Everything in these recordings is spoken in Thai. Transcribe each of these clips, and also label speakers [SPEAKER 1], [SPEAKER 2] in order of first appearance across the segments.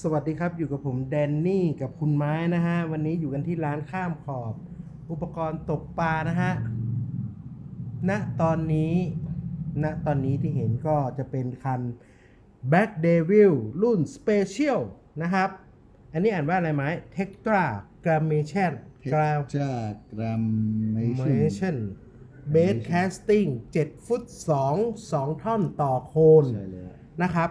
[SPEAKER 1] สวัสดีครับอยู่กับผมแดนนี่กับคุณไม้นะฮะ วันนี้อยู่กันที่ร้านข้ามขอบ อุปกรณ์ตกปลานะฮะณตอนนี้ณตอนนี้ที่เห็นก็จะเป็นคัน Black Devil รุ่น Special นะครับ อันนี้อ่านว่าอะไรไหม Textra Gramation
[SPEAKER 2] จากกรัมเมชั่น
[SPEAKER 1] Gramation Base Casting 7ฟุต 2 2 ท่อนต่อโคน
[SPEAKER 2] ใช่เลย
[SPEAKER 1] นะครับ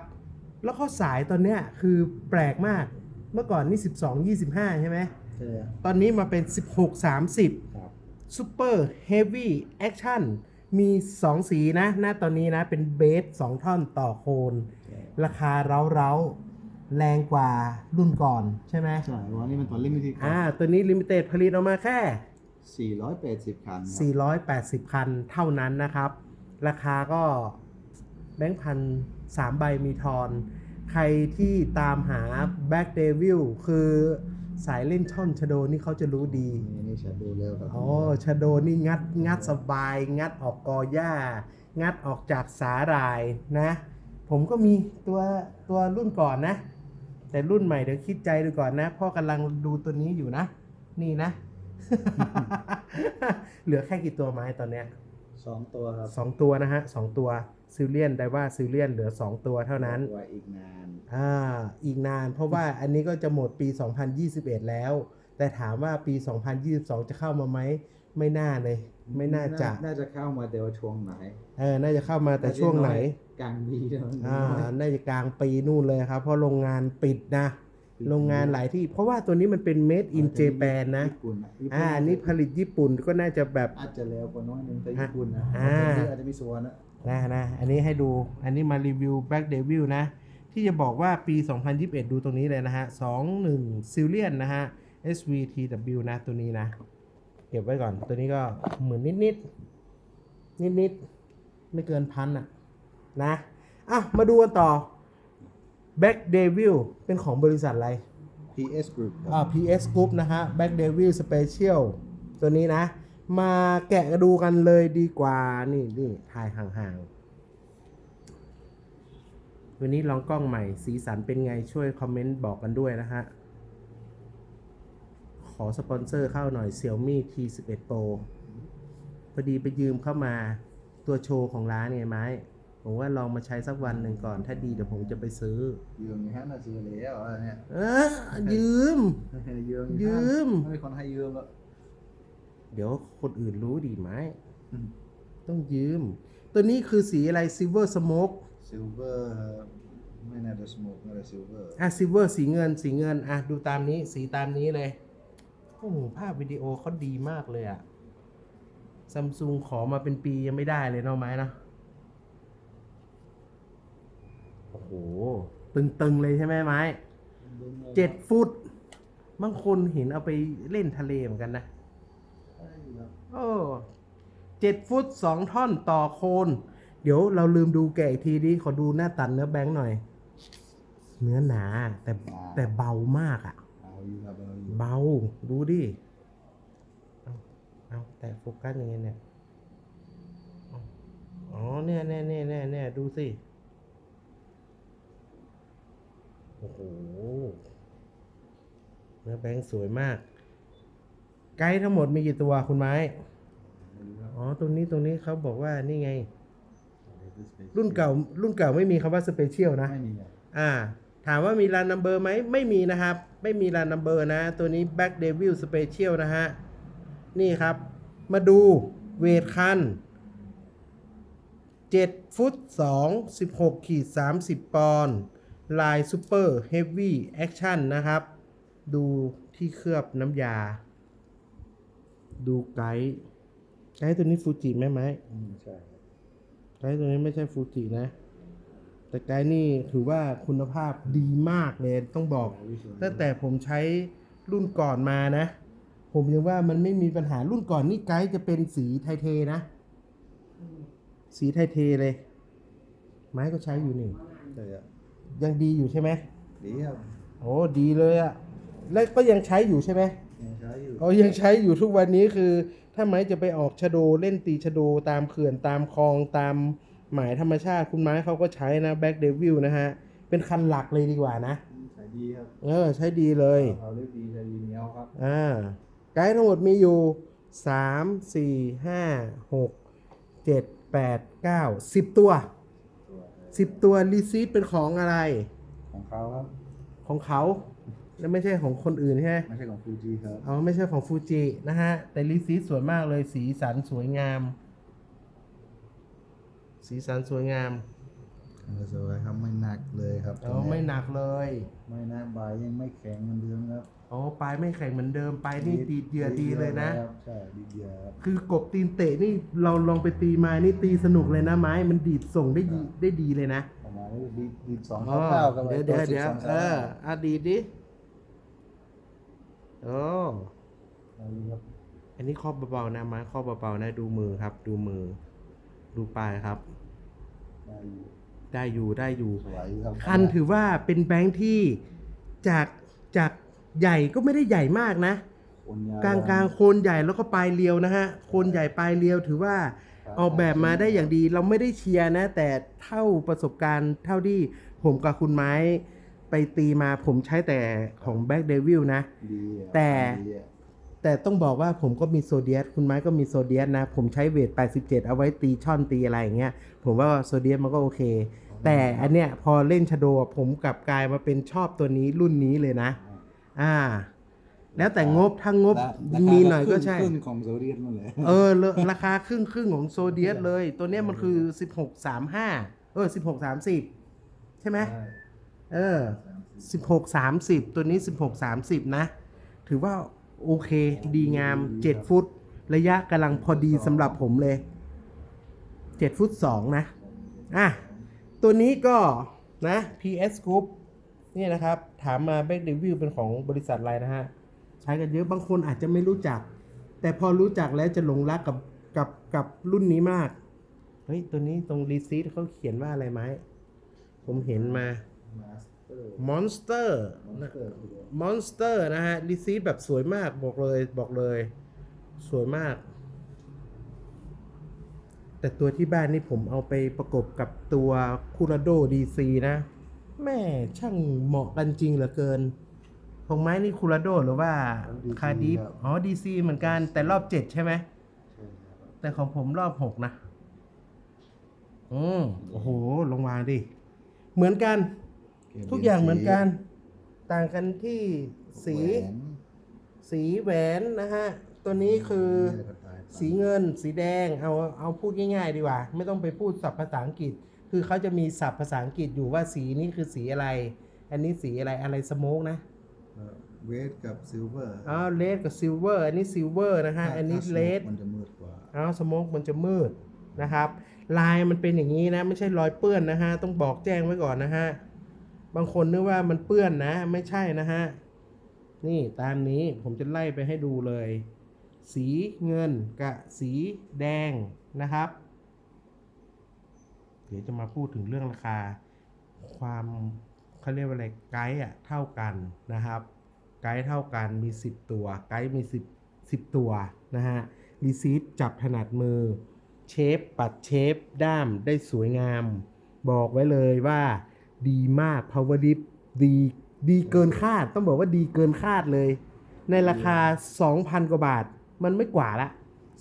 [SPEAKER 1] แล้วข้อสายตอนเนี้ยคือแปลกมาก เมื่อก่อนนี่12 25ใช่ไหม
[SPEAKER 2] ใช่
[SPEAKER 1] ตอนนี้มาเป็น 16 30
[SPEAKER 2] ครับ
[SPEAKER 1] Super Heavy Action มี 2 สีนะ หน้าตอนนี้นะ เป็นเบส 2 ท่อนต่อโคน ราคาเร้าๆแรงกว่ารุ่นก่อนใช่ไหม
[SPEAKER 2] ใช่วันนี้มันตัวลิมิตที่
[SPEAKER 1] อ่า ตัวนี้ลิมิเต็ดผลิตออกมาแค่
[SPEAKER 2] 480 คันครับ
[SPEAKER 1] 480 คันเท่านั้นนะครับ ราคาก็แบงค์พันสามใบมีทอน ใครที่ตามหา Back Devil คือสายเล่นช่อนชโดนี่เขาจะรู้ดี
[SPEAKER 2] นี่นี่ฉันดูแล้วครับ
[SPEAKER 1] อ๋อชโดนี่งัดงัดสบาย งัดออกกอหญ้า งัดออกจากสาหร่ายนะ ผมก็มีตัวตัวรุ่นก่อนนะ แต่รุ่นใหม่เดี๋ยวคิดใจดูก่อนนะพ่อกำลังดูตัวนี้อยู่นะ นี่นะ เหลือแค่กี่ตัวไม้ตอนเนี้ย
[SPEAKER 2] สองตัวครับ
[SPEAKER 1] สองตัวนะฮะสองตัว ซิลเลียนได้ว่าซิลเลียนเหลือ 2 ตัวเท่านั้น
[SPEAKER 2] ไว้อีกนาน
[SPEAKER 1] อ่าอีกนาน เพราะว่าอันนี้ก็จะหมดปี 2021 แล้ว แต่ถามว่าปี 2022 จะเข้ามาไหมไม่น่าเลย ไม่น่าจะ
[SPEAKER 2] น่าจะเข้ามาเดี๋ยวช่วงไหน
[SPEAKER 1] เออน่าจะเข้ามาแต่ช่วงไหน
[SPEAKER 2] กลางปีเดี๋ยว
[SPEAKER 1] อ่าน่าจะกลางปีนู่นเลยครับ เพราะโรงงานปิดนะโรงงานหลายที่ เพราะว่าตัวนี้มันเป็น made in Japan นะ
[SPEAKER 2] ญี่ปุ่นนะญี่ปุ่
[SPEAKER 1] อ่าอันนี้ผลิตญี่ปุ่นก็น่าจะแบบ
[SPEAKER 2] อาจจะแล้วกว่าน้อยหนึงแต่ญี่ปุ่นนะ
[SPEAKER 1] อ่า
[SPEAKER 2] อาจจะมีส่วนนะ
[SPEAKER 1] นะนะอันนี้ให้ดูอันนี้มารีวิว Black Devil นะ ที่จะบอกว่าปี 2021 ดูตรงนี้เลยนะฮะ 21 ซิลเลียนนะฮะ SVTW นะตัวนี้นะ เก็บไว้ก่อนตัวนี้ก็เหมือนนิดนิดนิดนิดๆไม่เกินพันอะนะอะมาดูกันต่อ Black Devil เป็นของบริษัทอะไร
[SPEAKER 2] PS Group ครับ
[SPEAKER 1] อ่า PS Group นะฮะ Black Devil Special ตัวนี้นะ มาแกะดูกันเลยดีกว่า นี่นี่ถ่ายห่างๆ วันนี้ลองกล้องใหม่ สีสันเป็นไงช่วยคอมเมนต์บอกกันด้วยนะฮะ ขอสปอนเซอร์เข้าหน่อย Xiaomi T11 Pro พอดีไปยืมเข้ามาตัวโชว์ของร้านไงไม้ผมว่าลองมาใช้สักวันหนึ่งก่อน ถ้าดีเดี๋ยวผมจะไปซื้อ
[SPEAKER 2] ยืมอย่างนั้นนะซื้อแล้วอะไรเนี่ย
[SPEAKER 1] เออยืม
[SPEAKER 2] ยืม
[SPEAKER 1] ยืม
[SPEAKER 2] ไม่มีคนให้ยืมแล้ว
[SPEAKER 1] เดี๋ยวคนอื่นรู้ดีไหม
[SPEAKER 2] อืม
[SPEAKER 1] ต้องยืม ตัวนี้คือสีอะไร Silver Smoke
[SPEAKER 2] ซิลเวอร์ไม่น่าจะสโมกน่าจะซิลเวอร์
[SPEAKER 1] อะ Silver สีเงินสีเงินอะดูตามนี้สีตามนี้เลยโอ้โหภาพวิดีโอเขาดีมากเลยอะซัมซุงขอมาเป็นปียังไม่ได้เลยเนาะไม้เนาะโอ้โห ตึงๆเลยใช่ไหมไม้เจ็ดฟุตบางคนเห็นเอาไปเล่นทะเลเหมือนกันนะ โอ้เจ็ดฟุตสองท่อนต่อโคน เดี๋ยวเราลืมดูแกะอีกทีดิขอดูหน้าตันเนื้อแบงค์หน่อย เนื้อหนาแต่แต่เบามากอะ
[SPEAKER 2] เอาอยู่ครับเอาอยู่
[SPEAKER 1] เบาดูดิเอาเอาแต่โฟกัสยังไงเนี่ยเอาอ๋อเนี่ยเนี่ยเนี่ยเนี่ยเนี่ยดูสิ โอ้โห เนื้อแบงค์สวยมาก ไกด์ทั้งหมดมีกี่ตัวคุณไม้ อ๋อ ตรงนี้ตรงนี้เขาบอกว่านี่ไง รุ่นเก่า รุ่นเก่าไม่มีคำว่าสเปเชียลนะ
[SPEAKER 2] ไม่มีอะ
[SPEAKER 1] อ่า ถามว่ามีรันนัมเบอร์ไหม ไม่มีนะครับ ไม่มีรันนัมเบอร์นะ ตัวนี้ Back Devil Special นะฮะ นี่ครับ มาดูเวทคัน7 ฟุต 2 16 ขีด 30 ปอนด์ลายซูเปอร์เฮฟวี่แอคชั่นนะครับ ดูที่เคลือบน้ำยา ดูไกด์ไกด์ตัวนี้ฟูจิไหมไหม
[SPEAKER 2] อืมใช่
[SPEAKER 1] ไกด์ตัวนี้ไม่ใช่ฟูจินะ แต่ไกด์นี่ถือว่าคุณภาพดีมากเลยต้องบอก ตั้งแต่ผมใช้รุ่นก่อนมานะ ผมยังว่ามันไม่มีปัญหารุ่นก่อนนี่ไกด์จะเป็นสีไทเทนะ สีไทเทเลย ไม้ก็ใช้อยู่นี่
[SPEAKER 2] ใช่อะ
[SPEAKER 1] ยังดีอยู่ใช่ไหม
[SPEAKER 2] ดีครับ
[SPEAKER 1] โอ้ดีเลยอะแล้วก็ยังใช้อยู่ใช่ไหม
[SPEAKER 2] ยังใช้อยู่
[SPEAKER 1] อ๋อยังใช้อยู่ทุกวันนี้คือ ถ้าไม้จะไปออกชะโดเล่นตีชะโดตามเขื่อนตามคลองตามหมายธรรมชาติคุณไม้เขาก็ใช้นะแบ็กเดวิลนะฮะ เป็นคันหลักเลยดีกว่านะ
[SPEAKER 2] ใช้ดีครับ
[SPEAKER 1] เออ ใช้ดีเลย
[SPEAKER 2] เขาเรียกดีใช้ดีเหนียวครับ
[SPEAKER 1] อ่า ไกด์ทั้งหมดมีอยู่สามสี่ห้าหกเจ็ดแปดเก้าสิบตัว
[SPEAKER 2] ตัว
[SPEAKER 1] สิบตัวรีซีทเป็นของอะไร
[SPEAKER 2] ของเขาครับ
[SPEAKER 1] ของเขา แล้วไม่ใช่ของคนอื่นใช่ไหม
[SPEAKER 2] ไม่ใช่ของฟูจิครับ
[SPEAKER 1] อ๋อไม่ใช่ของฟูจินะฮะ แต่รีซีทสวยมากเลยสีสันสวยงาม สีสันสวยงาม
[SPEAKER 2] สวยครับไม่หนักเลยครับ
[SPEAKER 1] อ๋อไม่หนักเลย
[SPEAKER 2] ไม่หนักใบยังไม่แข็งเหมือนเดิมครับ
[SPEAKER 1] อ๋อปลายไม่แข็งเหมือนเดิมปลายนี่ดีเดียดีเลยนะ
[SPEAKER 2] ครับใช่ดีเดียครับ
[SPEAKER 1] คือกบตีนเตะนี่เราลองไปตีมานี่ตีสนุกเลยนะไม้มันดีดส่งได้ดีได้ดีเลยนะ
[SPEAKER 2] ประมาณนี้ดีดีสอง
[SPEAKER 1] อ๋อ
[SPEAKER 2] เก้ากับ
[SPEAKER 1] เดี๋ยวเดี๋ยวเดี๋ยวเอออะดีดดิ โอ้
[SPEAKER 2] ครับ
[SPEAKER 1] อันนี้ครอบเบาๆนะไม้ครอบเบาๆนะดูมือครับ ดูมือ ดูปลายครับ
[SPEAKER 2] ได้อยู่
[SPEAKER 1] ได้อยู่ได้อยู่
[SPEAKER 2] สวยครับ
[SPEAKER 1] คันถือว่าเป็นแบงค์ที่จากจากใหญ่ก็ไม่ได้ใหญ่มากนะ
[SPEAKER 2] คนยาว
[SPEAKER 1] กลางกลางๆโคนใหญ่แล้วก็ปลายเรียวนะฮะโคนใหญ่ปลายเรียวถือว่าออกแบบมาได้อย่างดีเราไม่ได้เชียร์นะ แต่เท่าประสบการณ์เท่าที่ผมกับคุณไม้ ไปตีมาผมใช้แต่ของ Back Devil นะ
[SPEAKER 2] ดีอะ
[SPEAKER 1] แต่
[SPEAKER 2] ดีอะ
[SPEAKER 1] แต่ต้องบอกว่าผมก็มีโซเดียสคุณไม้ก็มีโซเดียสนะ ผมใช้เวท 87 เอาไว้ตีช่อนตีอะไรอย่างเงี้ย ผมว่าโซเดียสมันก็โอเค แต่อันเนี้ยพอเล่นชโดว์ผมกลับกลายมาเป็นชอบตัวนี้รุ่นนี้เลยนะ อ่า แล้วแต่งบถ้างบ
[SPEAKER 2] ราคา
[SPEAKER 1] มีหน่อยก็ใช่
[SPEAKER 2] ครึ่งของโซเดียมนั่นแหละ
[SPEAKER 1] เออเลราคาครึ่งครึ่งของโซเดียสเลย ตัวเนี้ยมันคือ 16 35 เออ 16 30 ใช่ไหม เออ16 30ตัวนี้16 30นะ ถือว่าโอเคดีงาม7ฟุต ระยะกำลังพอดีสำหรับผมเลย7ฟุต2นะ อะ ตัวนี้ก็นะ PS Group นี่นะครับ ถามมา Back Review เป็นของบริษัทอะไรนะฮะ ใช้กันเยอะบางคนอาจจะไม่รู้จัก แต่พอรู้จักแล้วจะหลงรักกับกับกับรุ่นนี้มาก เฮ้ย ตัวนี้ตรงรีซีทเขาเขียนว่าอะไรไหม ผมเห็นมา
[SPEAKER 2] มาสเตอร์
[SPEAKER 1] Monster
[SPEAKER 2] มาสเตอร์
[SPEAKER 1] Monster นะฮะรีซีทแบบสวยมากบอกเลยบอกเลย สวยมาก แต่ตัวที่บ้านนี่ผมเอาไปประกบกับตัวคูราโดดีซีนะ แม่ช่างเหมาะกันจริงเหลือเกินของไม้นี่คูราโดหรือว่าคาดิฟอ๋อดีซีเหมือนกันแต่รอบเจ็ดใช่ไหม
[SPEAKER 2] ใช่ครับ
[SPEAKER 1] แต่ของผมรอบหกนะ อืมโอ้โห ลงวางดิ เหมือนกัน ทุกอย่างเหมือนกัน ต่างกันที่สี
[SPEAKER 2] แหวน
[SPEAKER 1] สีแหวนนะฮะ ตัวนี้คือ
[SPEAKER 2] นี่ก็ตายไป
[SPEAKER 1] สีเงิน สีแดง เอาเอาพูดง่าย ๆ ดีกว่า ไม่ต้องไปพูดศัพท์ภาษาอังกฤษ คือเขาจะมีศัพท์ภาษาอังกฤษอยู่ว่าสีนี้คือสีอะไร อันนี้สีอะไรอะไรสโมกนะ
[SPEAKER 2] เอ่อเวทกับซิลเวอร์
[SPEAKER 1] อ๋อเลดกับซิลเวอร์อันนี้ซิลเวอร์นะฮะ อันนี้
[SPEAKER 2] ถ้า
[SPEAKER 1] เลด
[SPEAKER 2] มันจะมืดกว่า
[SPEAKER 1] เอาสโมกมันจะมืดนะครับ ลายมันเป็นอย่างนี้นะ ไม่ใช่รอยเปื้อนนะฮะ ต้องบอกแจ้งไว้ก่อนนะฮะ บางคนนึกว่ามันเปื้อนนะ ไม่ใช่นะฮะ นี่ตามนี้ผมจะไล่ไปให้ดูเลย สีเงินกับสีแดงนะครับ เดี๋ยวจะมาพูดถึงเรื่องราคา ความเขาเรียกว่าอะไรไกด์อะเท่ากันนะครับ ไกด์เท่ากันมี 10 ตัว ไกด์มี 10 10 ตัวนะฮะรีซีทจับถนัดมือ เชฟปัดเชฟด้ามได้สวยงาม บอกไว้เลยว่า ดีมาก power dip ดีดีเกินคาด ต้องบอกว่าดีเกินคาดเลย ในราคา 2,000 กว่าบาท มันไม่กว่าละ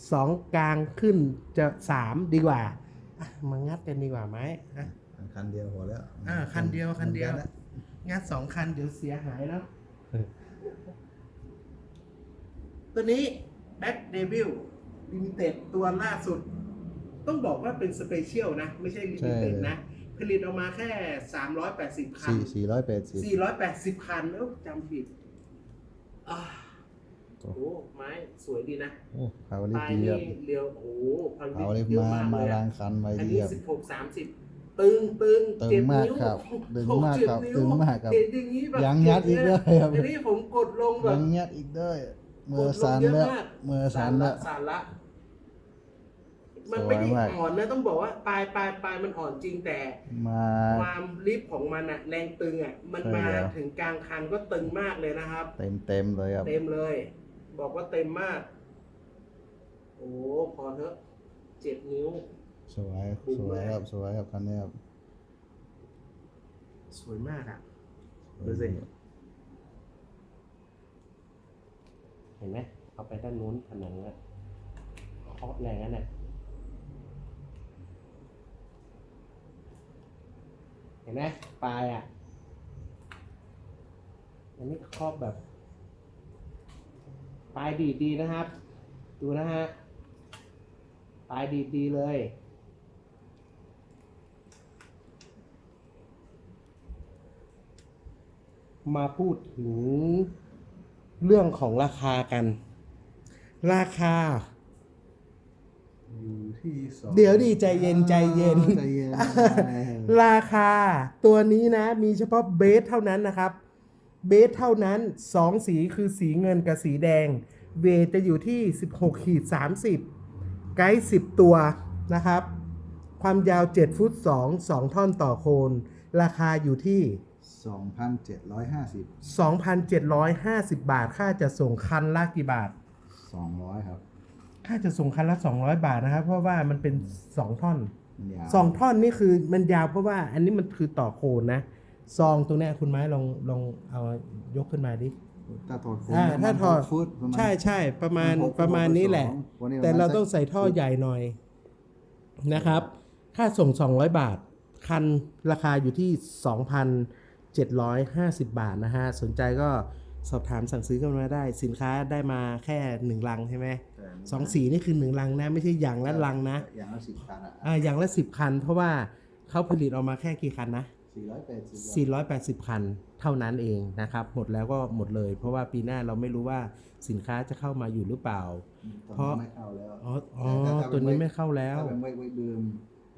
[SPEAKER 1] 2กลางขึ้นจะ3ดีกว่าอะมางัดกันดีกว่าไหมอะ
[SPEAKER 2] คันเดียวพอแล้ว
[SPEAKER 1] อ่าคันเดียวคันเดียว
[SPEAKER 2] หมือกัะ
[SPEAKER 1] งัดสองคันเดี๋ยวเสียหายแล้วตัวนี้ Back Devil Limited ตัวล่าสุด ต้องบอกว่าเป็นสเปเชียลนะ ไม่ใช่ Limited นะ ผลิตออกมาแค่ 380 คัน
[SPEAKER 2] สี่สี่ร้อยแปดสิบ
[SPEAKER 1] 480 คันเอ้าจำผิดอ่าโอ้ไม้สวยดีนะ
[SPEAKER 2] โอ้พาวลิ
[SPEAKER 1] ปลาย
[SPEAKER 2] ดี
[SPEAKER 1] นี่
[SPEAKER 2] ครับ
[SPEAKER 1] เรียว โอ้พัน
[SPEAKER 2] พาวลิ
[SPEAKER 1] เยอะ
[SPEAKER 2] มามา
[SPEAKER 1] ก
[SPEAKER 2] มา
[SPEAKER 1] เลย
[SPEAKER 2] ล้า
[SPEAKER 1] อะ
[SPEAKER 2] งคันไว้
[SPEAKER 1] อัน
[SPEAKER 2] ดี
[SPEAKER 1] นี้
[SPEAKER 2] ครับ
[SPEAKER 1] สิบหกสามสิบตึงตึง
[SPEAKER 2] ตึง
[SPEAKER 1] เจ็บ
[SPEAKER 2] มาก
[SPEAKER 1] นิ้ว
[SPEAKER 2] ครับตึง
[SPEAKER 1] ห
[SPEAKER 2] มาก
[SPEAKER 1] เจ็
[SPEAKER 2] ครับ
[SPEAKER 1] นิ้ว
[SPEAKER 2] ตึงมากครับ
[SPEAKER 1] เห็นอย่างนี้แบบ
[SPEAKER 2] ยังงัดอีกด้วยครับ
[SPEAKER 1] อันนี้ผมกดลงแบบ
[SPEAKER 2] ยังเงียบอีกด้วยมือสั่น
[SPEAKER 1] กดงเย
[SPEAKER 2] แล้ว
[SPEAKER 1] อะาก
[SPEAKER 2] มือสั่นแล้ว
[SPEAKER 1] สั่นละ มันไม่ได้อ่อนนะต้องบอกว่าปลายปลายปลายมันอ่อนจริงแต่
[SPEAKER 2] มา
[SPEAKER 1] ความรีบของมันอะแรงตึงอะมันมาถึงกลางคันก็ตึงมากเลยนะครับ
[SPEAKER 2] เต็มเต็มเลยครับ
[SPEAKER 1] เต็มเลย บอกว่าเต็มมาก โอ้พอเถอะเจ็ดนิ้ว
[SPEAKER 2] สวยสวยครับมาสวยครับคันนี้ครับ
[SPEAKER 1] สวยมากอะ ดูสิ เห็นไหมเอาไปด้านนู้นผนังอะเคาะแรงนั่นแหละ เห็นไหมปลายอะอันนี้ครอบแบบ ปลายดีดีนะครับ ดูนะฮะปลายดีดีเลยมาพูดถึงเรื่องของราคากัน ราคา
[SPEAKER 2] อยู่ที่สอง
[SPEAKER 1] เดี๋ยวดิใจเย็นใจเย็น
[SPEAKER 2] ใจเย็น
[SPEAKER 1] ราคาตัวนี้นะมีเฉพาะเบสเท่านั้นนะครับ เบสเท่านั้น2สีคือสีเงินกับสีแดง เวทจะอยู่ที่ 16ขีด30 ไกด์10 ตัวนะครับ ความยาว 7 ฟุต 2 2 ท่อนต่อโคน ราคาอยู่ที่
[SPEAKER 2] สองพันเจ็ดร้อยห้าสิบ
[SPEAKER 1] 2,750 บาท ค่าจะส่งคันละกี่บาท
[SPEAKER 2] สองร้อยครับ
[SPEAKER 1] ค่าจะส่งคันละ200 บาทนะครับ เพราะว่ามันเป็น 2 ท่อน
[SPEAKER 2] มันยาว
[SPEAKER 1] สองท่อนนี่คือมันยาวเพราะว่าอันนี้มันคือต่อโคนนะ ซองตรงเนี้ยคุณไม้ลองลองเอายกขึ้นมาดิ
[SPEAKER 2] ถ้าถอดโคน
[SPEAKER 1] อ่า
[SPEAKER 2] ประมณ
[SPEAKER 1] ถ้าถอด
[SPEAKER 2] หกฟุตประมาณ
[SPEAKER 1] ใช่ใช่ประมาณ
[SPEAKER 2] หกฟุต
[SPEAKER 1] ประมาณนี้แหละ
[SPEAKER 2] สองวันนี้
[SPEAKER 1] แต่
[SPEAKER 2] ประมาณ
[SPEAKER 1] เรา
[SPEAKER 2] สัก
[SPEAKER 1] ต้องใส่ท่อใหญ่หน่อยนะครับ ค่าส่ง 200 บาท คันราคาอยู่ที่ 2,750 บาทนะฮะ สนใจก็ สอบถามสั่งซื้อกันมาได้สินค้าได้มาแค่หนึ่งลังใช่ไหม
[SPEAKER 2] แต่
[SPEAKER 1] สองสีนี่คือหนึ่งลังนะ ไม่ใช่อย่างละลังนะ
[SPEAKER 2] อย่างละสิบคันอะ
[SPEAKER 1] อ่าอย่างละสิบคัน เพราะว่าเขาผลิตออกมาแค่กี่คันนะ
[SPEAKER 2] สี่ร้อยแปดสิบ
[SPEAKER 1] 480 คันเท่านั้นเองนะครับ หมดแล้วก็หมดเลย เพราะว่าปีหน้าเราไม่รู้ว่าสินค้าจะเข้ามาอยู่หรือเปล่า
[SPEAKER 2] ตอน
[SPEAKER 1] เพราะ
[SPEAKER 2] นี้ไม่เข้าแล้ว
[SPEAKER 1] อ๋ออ๋อ
[SPEAKER 2] แต่ถ้า
[SPEAKER 1] ตัวนี้ไม่เข้าแล้ว
[SPEAKER 2] ถ้าเป็นไว้ไว้เดิม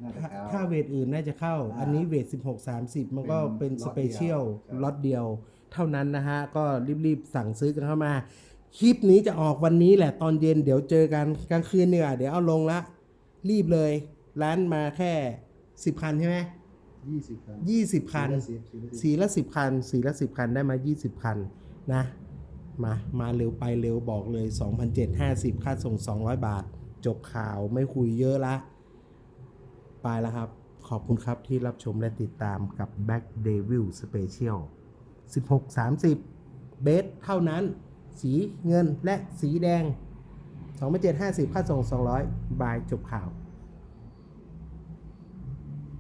[SPEAKER 2] น่าจะ
[SPEAKER 1] ถ้า
[SPEAKER 2] เข้า
[SPEAKER 1] ถ้าเวทอื่นน่าจะเข้า
[SPEAKER 2] อ่า
[SPEAKER 1] อันนี้เวท16 30 มันก็
[SPEAKER 2] เป็
[SPEAKER 1] เป็น
[SPEAKER 2] น
[SPEAKER 1] ส
[SPEAKER 2] ล็อต
[SPEAKER 1] เปเชียล
[SPEAKER 2] เดียวครับ
[SPEAKER 1] ล็อตเดียว เท่านั้นนะฮะ ก็รีบๆสั่งซื้อกันเข้ามา คลิปนี้จะออกวันนี้แหละตอนเย็นเดี๋ยวเจอกันกลางคืนเนี่ยเดี๋ยวเอาลงละ รีบเลย ร้านมาแค่10คันใช่ไหม
[SPEAKER 2] ยี่สิบคัน
[SPEAKER 1] 20คัน
[SPEAKER 2] สี่ละสิบสี่ละสิบ
[SPEAKER 1] สีละสิบคัน สีละสิบคันได้มายี่สิบคันนะ มา มาเร็วไปเร็วบอกเลย2,750ค่าส่ง200บาท จบข่าวไม่คุยเยอะละ ไปแล้วครับ ขอบคุณครับที่รับชมและติดตามกับ Back Devil Special 16-30 เบสเท่านั้น สีเงินและสีแดง2,750 ค่าส่ง 200 บายจบข่าว